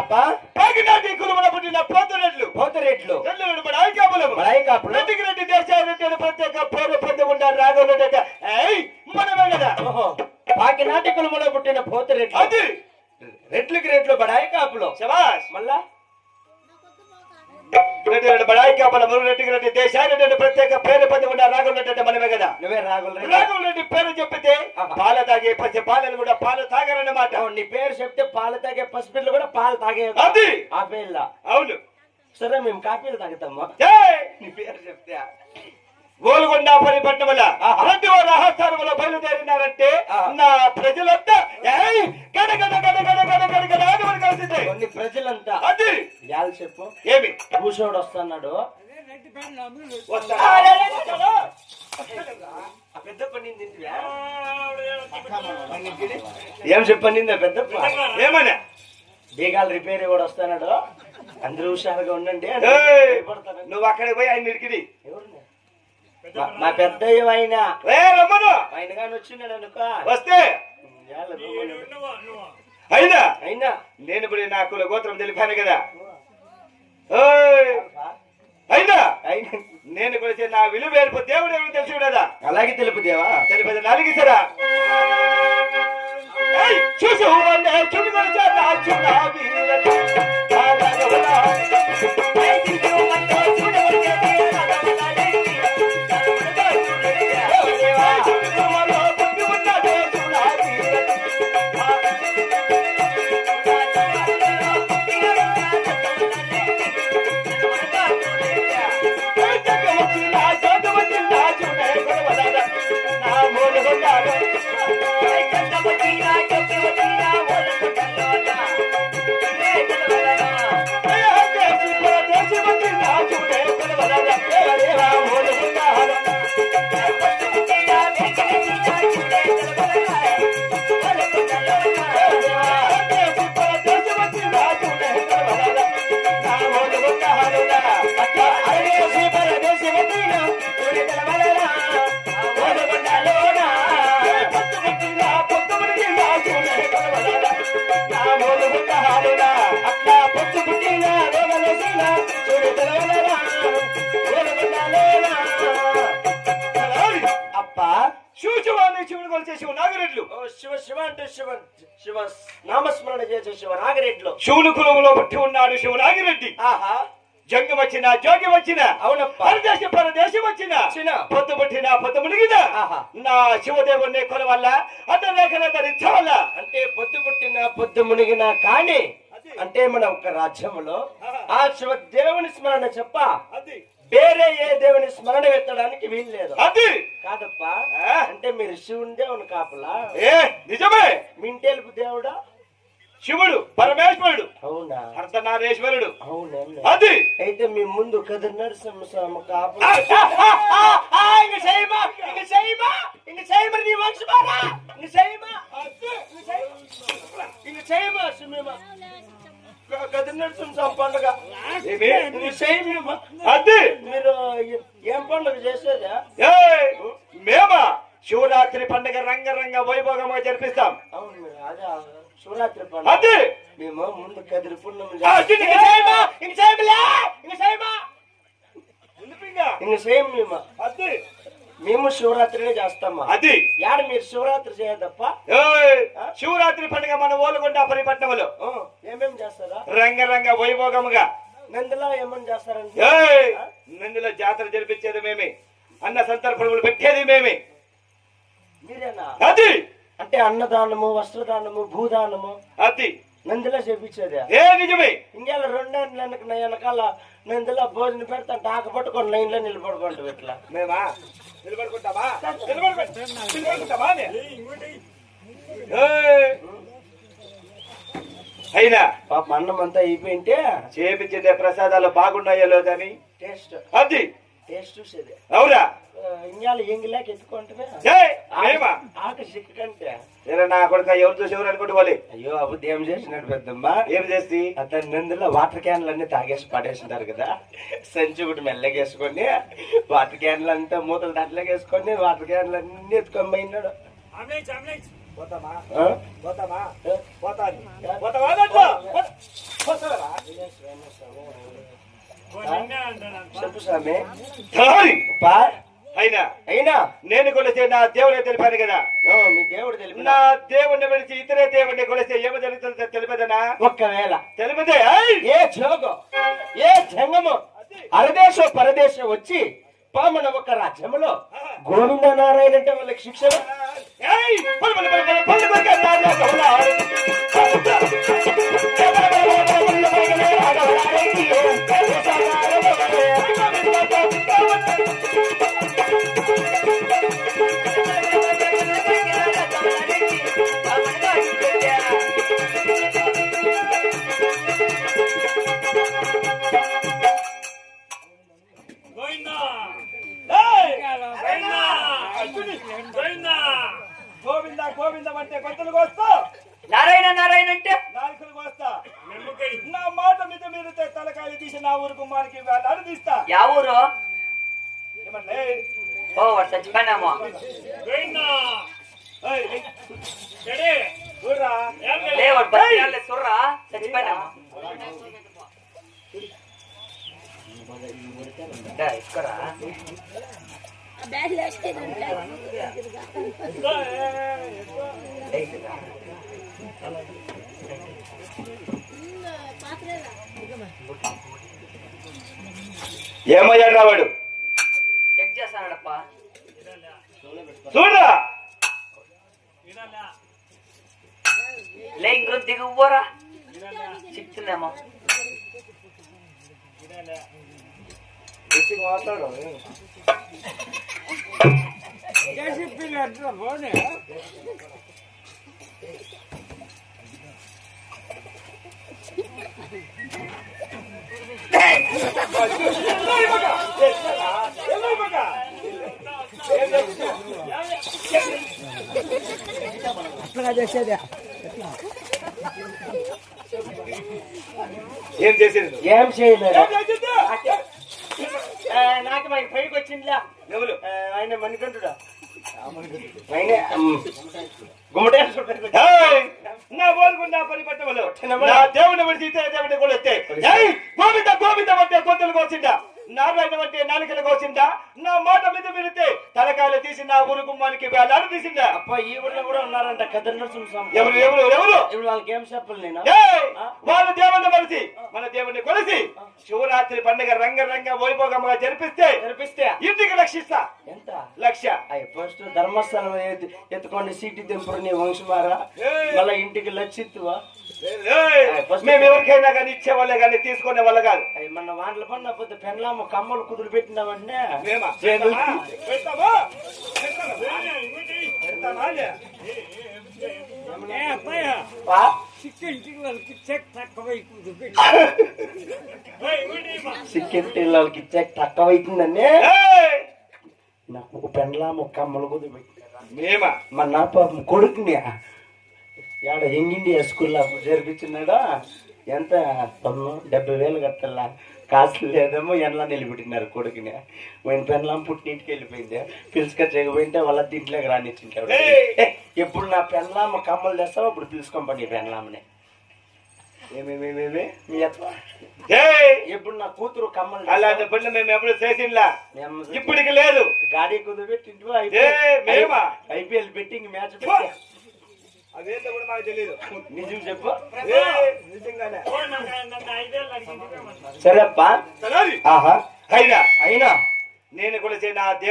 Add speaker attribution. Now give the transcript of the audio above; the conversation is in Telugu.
Speaker 1: అబ్బా
Speaker 2: కాకినాటి కులమున పుట్టిన పోతురెడ్లు
Speaker 1: పోతరేట్లు
Speaker 2: రెడ్లు. బడాయి కాపులము
Speaker 1: బడాయి కాపులు
Speaker 2: రెడ్డికి రెడ్డి దేశారెడ్డి ప్రత్యేక పేరు పొందుకుంటారు రాఘవులట ఏయ్ మనమే కదా.
Speaker 1: ఓహో కాకినాటి కులములో పుట్టిన పోతరేట్లు
Speaker 2: అది.
Speaker 1: రెట్లకి రెట్లు బడాయి కాపులు
Speaker 2: శబాష్.
Speaker 1: మళ్ళా?
Speaker 2: దేశారెడ్డి ప్రత్యేక పేరు పొందుకుంటారు రాఘవులట మనమే కదా.
Speaker 1: నువ్వే రాగులు.
Speaker 2: రాఘవుల రెడ్డి పేరు చెప్పితే. పాల తాగే పచ్చి పాలలు కూడా పాలు తాగరన్నమాట.
Speaker 1: నీ పేరు చెప్తే పాలు తాగే పసిపిల్లలు కూడా పాలు తాగే
Speaker 2: అది.
Speaker 1: ఆ పేర్ల?
Speaker 2: అవును.
Speaker 1: సరే మేము కాపీలు తాగుతామా! నీ పేరు చెప్తే.
Speaker 2: గోల్కొండ పరిపట్నముల
Speaker 1: ఆహా.
Speaker 2: ప్రతి వారు రహస్యారములో బయలుదేరినారంటే. నా ప్రజలంతా ఏయ్! గడ గడ గడ అని కలిసింది.
Speaker 1: కొన్ని ప్రజలంతా
Speaker 2: అది
Speaker 1: యాలు చెప్పు
Speaker 2: ఏమి
Speaker 1: భూషోడు వస్తున్నాడు? ఏం చెప్పనిందా పెద్ద
Speaker 2: ఏమన్నా
Speaker 1: బీగాలు రిపేర్ కూడా వస్తున్నాడు అందరూ హుషారుగా ఉండండి.
Speaker 2: నువ్వు అక్కడికి పోయి ఆయన
Speaker 1: ఎవరున్నా? మా- పెద్ద ఆయన కానీ అనుకో.
Speaker 2: వస్తే. అయినా?
Speaker 1: అయినా.
Speaker 2: నేను ఇప్పుడు నా కుల గోత్రం తెలిపాను కదా! అయినా?
Speaker 1: అయినా.
Speaker 2: నేను కూడా నా విలువ ఏర్పు దేవుడు ఎవరు తెలుసు కదా
Speaker 1: అలాగే తెలుపు దేవా
Speaker 2: తెలిపేది నలిగిసరా చూసు వందే
Speaker 1: అప్పా
Speaker 2: చూచువాన్ని శివుని కొలిచేసి నాగరెడ్లు
Speaker 1: ఓ శివ శివ అంటే శివ శివ నామస్మరణ చేసే శివ నాగరెడ్లు
Speaker 2: శివుని కులంలో పుట్టి ఉన్నాడు శివనాగిరెడ్డి
Speaker 1: ఆహా
Speaker 2: జంగం వచ్చిన జోగి వచ్చిన
Speaker 1: అవునప్ప
Speaker 2: పరదేశ పరదేశం వచ్చిన. పొద్దు పుట్టిన పొద్దు మునిగిన
Speaker 1: ఆహా.
Speaker 2: నా శివదేవుని కొల వల్ల అతలేఖన ధరించాల
Speaker 1: అంటే పొద్దు పుట్టిన పొద్దు మునిగిన కానీ. అంటే మన ఒక రాజ్యములో
Speaker 2: ఆహా.
Speaker 1: ఆ శివ దేవుని స్మరణ చెప్ప
Speaker 2: అది
Speaker 1: వేరే ఏ దేవుని స్మరణ ఎత్తడానికి వీలు లేదు
Speaker 2: అది
Speaker 1: కాదప్ప? అంటే మీరు శివుని దేవుని కాపలా
Speaker 2: ఏ నిజమే
Speaker 1: మీ ఇంటేలుపు దేవుడా
Speaker 2: శివుడు పరమేశ్వరుడు
Speaker 1: అవునా
Speaker 2: అర్ధనారేశ్వరుడు
Speaker 1: అవునండి
Speaker 2: అది
Speaker 1: అయితే మీ ముందు కథ నరసింహ స్వామి కాపలా
Speaker 2: ఆ, ఆ, ఆ, ఆ,
Speaker 1: ఇంక చేయమా ఇంక చేయమా ఇంక చేయమా నీ వంశమారా ఇంక చేయమా ఇంక చేయమా సుమేమా కథ నరసింహ స్వామి పండుగ
Speaker 2: ఏమి?
Speaker 1: ఇంక చేయమా
Speaker 2: అది.
Speaker 1: మీరు ఏం పండుగ చేసేదా?
Speaker 2: మేమా? శివరాత్రి పండుగ రంగరంగ వైభోగంగా జరిపిస్తాం.
Speaker 1: అవును మీరు అదే శివరాత్రి పండుగ.
Speaker 2: అది.
Speaker 1: మేము ముందు కదిరి పుణ్యం ఇంక? మేము?
Speaker 2: అది.
Speaker 1: మేము శివరాత్రినే చేస్తామా?
Speaker 2: అది.
Speaker 1: యాడ మీరు శివరాత్రి చేయదప్ప?
Speaker 2: శివరాత్రి పండుగ మన ఓలుగొండ పరిపట్నంలో
Speaker 1: ఏమేం చేస్తారా?
Speaker 2: రంగరంగ వైభోగముగా
Speaker 1: నందిలా ఏమేం చేస్తారంటే
Speaker 2: ఏయ్, నందిలో జాతర జరిపించేది మేమే. అన్న సంతర్పణలు పెట్టేది మేమే.
Speaker 1: మీరేనా?
Speaker 2: అది!
Speaker 1: అంటే అన్నదానము వస్త్రదానము భూదానము
Speaker 2: అది!
Speaker 1: నందిలా చేపించేది.
Speaker 2: ఏ నిజమే?
Speaker 1: ఇంకేళ్ళ రెండేళ్ళ వెనక నా వెనకాల నందిలా భోజనం పెడతా టాక పట్టుకొని లైన్లో నిలబడుకుంటూ ఇట్లా.
Speaker 2: మేమా? నిలబడుకుంటామా? నిలబడుకో- నిలబడుకుంటామా. అయినా
Speaker 1: పాప అన్నం అంతా అయిపోయింటే
Speaker 2: చేపించే ప్రసాదాలు బాగున్నాయో లేదని
Speaker 1: టేస్ట్.
Speaker 2: అది?
Speaker 1: టేస్ట్ చూసేది.
Speaker 2: అవురా
Speaker 1: ఇంకేళ్ళ ఎంగిలాక ఎత్తుకుంటే
Speaker 2: ఏయ్, మేమా
Speaker 1: ఆక చిక్క కంటే
Speaker 2: ఏరా నా కొడుక ఎవరు చూసి ఎవరు
Speaker 1: అయ్యో అబుద్ధి ఏం చేసినాడు పెద్దమ్మ?
Speaker 2: ఏం చేసి?
Speaker 1: అతని నందులో వాటర్ క్యాన్లు అన్ని తాగేసి పడేసింటారు కదా. సంచి ఒకటి మెల్లగేసుకొని వాటర్ క్యాన్లు అంతా మూతలు దాంట్లోకేసుకొని వాటర్ క్యాన్లు అన్ని ఎత్తుకొని పోయినాడు.
Speaker 2: అయినా?
Speaker 1: అయినా?
Speaker 2: నేను కొలిచే నా దేవుడే తెలిపాను కదా.
Speaker 1: దేవుడు
Speaker 2: నా దేవుడిని విడిచి ఇతరే దేవుడిని కొలిస్తే ఏమి జరుగుతుంది తెలిపదనా
Speaker 1: ఒక్కవేళ.
Speaker 2: తెలిపదే
Speaker 1: ఏ ఏ జంగము? అరదేశం పరదేశం వచ్చి పామున ఒక రాజ్యంలో గోవిందనారాయణ అంటే వాళ్ళకి శిక్షణ
Speaker 2: ఏయ్! పలు, పలు, పలు, పలు, పలు, తీసి నా ఊరు కుమారికి వేలాడు తీస్తా.
Speaker 3: యా
Speaker 4: ఊరు?
Speaker 2: ఏమంటే? ఓ
Speaker 4: వాడు
Speaker 2: చచ్చిపోయినామో.
Speaker 3: లేవాడు బతికాలే సుర్రా. చచ్చిపోయినామో. ఇక్కడా? పాత్ర
Speaker 2: ఏమయ్యాడు వాడు
Speaker 3: ಚೆಕ್ చేస్తానడప్ప.
Speaker 2: చూడరా?
Speaker 3: లే ఇంకో దిగు పోరా సిక్తుందేమో
Speaker 1: వచ్చి మాట్లాడు
Speaker 2: ఏం చేసేది?
Speaker 1: ఏం చేయలేదు నాకు మన పైకి వచ్చిందిలా
Speaker 2: ఎవరు?
Speaker 1: ఆ, ఆయన మణికంఠుడా ఆయనే గుమ్మటేశ్వరుడు
Speaker 2: ఏయ్! నా బోల్కు నా పని పట్టవలు. నా దేవుని విడిచి ఇతర దేవుని కూడా ఎత్తే! గోవింద గోవింద అంటే గొంతులు కోసిందా నారాయణ అంటే నాలుకలు కోసిందా? నా మాట మీద విడితే తలకాయలు తీసి నా ఊరు గుమ్మానికి వేలాడు తీసిందా?
Speaker 1: అప్ప ఈ ఊర్లో కూడా ఉన్నారంట కథ నరసింహ స్వామి
Speaker 2: ఎవరు ఎవరు ఎవరు?
Speaker 1: ఇప్పుడు వాళ్ళకి ఏం చెప్పాలి నేను!
Speaker 2: వాళ్ళ దేవుణ్ణి కలిసి మన దేవుణ్ణి కొలిసి శివరాత్రి పండుగ రంగ రంగ వైభోగంగా జరిపిస్తే
Speaker 1: జరిపిస్తే?
Speaker 2: ఇంటికి లక్షిస్తా
Speaker 1: ఎంత?
Speaker 2: లక్ష.
Speaker 1: అయ్యి ఫస్ట్ ధర్మస్థలం ఎత్తు- ఎత్తుకోండి సీటు దింపుడు నీ వంశమారా! మళ్ళా ఇంటికి లచ్చిత్తువా?
Speaker 2: ఏయ్! మేము ఎవరికైనా కానీ ఇచ్చే వాళ్ళే కానీ తీసుకునే వాళ్ళ కాదు.
Speaker 1: మన వాండ్ల పడిన పొద్దు పెండ్లాము కమ్మలు కుదురు పెట్టినామంటే
Speaker 2: మేమా
Speaker 1: చేను-
Speaker 2: పెడతామా? పెడతామా? పెడతామా?
Speaker 4: ఏ అత్తయ్య
Speaker 1: పా?
Speaker 4: చిక్కింటికి వాళ్ళకి చెక్ తక్కువ
Speaker 1: అవుతుందండి! నాకు ఒక పెండ్లాము కమ్మలు కుదురు పెట్టినారా
Speaker 2: మేమా
Speaker 1: మా నా పాపం కొడుకుని ఆడ ఇండియా స్కూల్లో జరిపించినాడా ఎంత పన్ను డెబ్బై వేలు కట్టాలా కాసులు లేదేమో ఎండ్లా నిలబెట్టినారు కొడుకుని. ఆయన పెన్లాం పుట్టింటికి వెళ్ళిపోయింది. పిలుచుకొచ్చేకపోయింటే వాళ్ళ దీంట్లోకి రానిచ్చింటాడు ఎప్పుడు నా పెన్లామ కమ్మలు తెస్తావు అప్పుడు ఏమేమేమేమి? మీ అత్త?
Speaker 2: ఏయ్!
Speaker 1: ఎప్పుడు నా కూతురు కమ్మలు
Speaker 2: అలాంటి పనులు మేము ఎప్పుడు చేసిండ్లా? ఇప్పటికి లేదు.
Speaker 1: గాడి
Speaker 2: ఏయ్, మేమా?
Speaker 1: ఐపీఎల్ బెట్టింగ్ మ్యాచ్
Speaker 2: అదేంటో కూడా మాకు తెలియదు
Speaker 1: నిజం చెప్పు!
Speaker 2: నిజంగానే.
Speaker 4: నన్ను ఐదేళ్ళు అడిగింది
Speaker 1: సరే అప్పా.
Speaker 2: తలారి.
Speaker 1: ఆహా.
Speaker 2: అయినా
Speaker 1: అయినా.
Speaker 2: నేను కూడా నా దేవుడు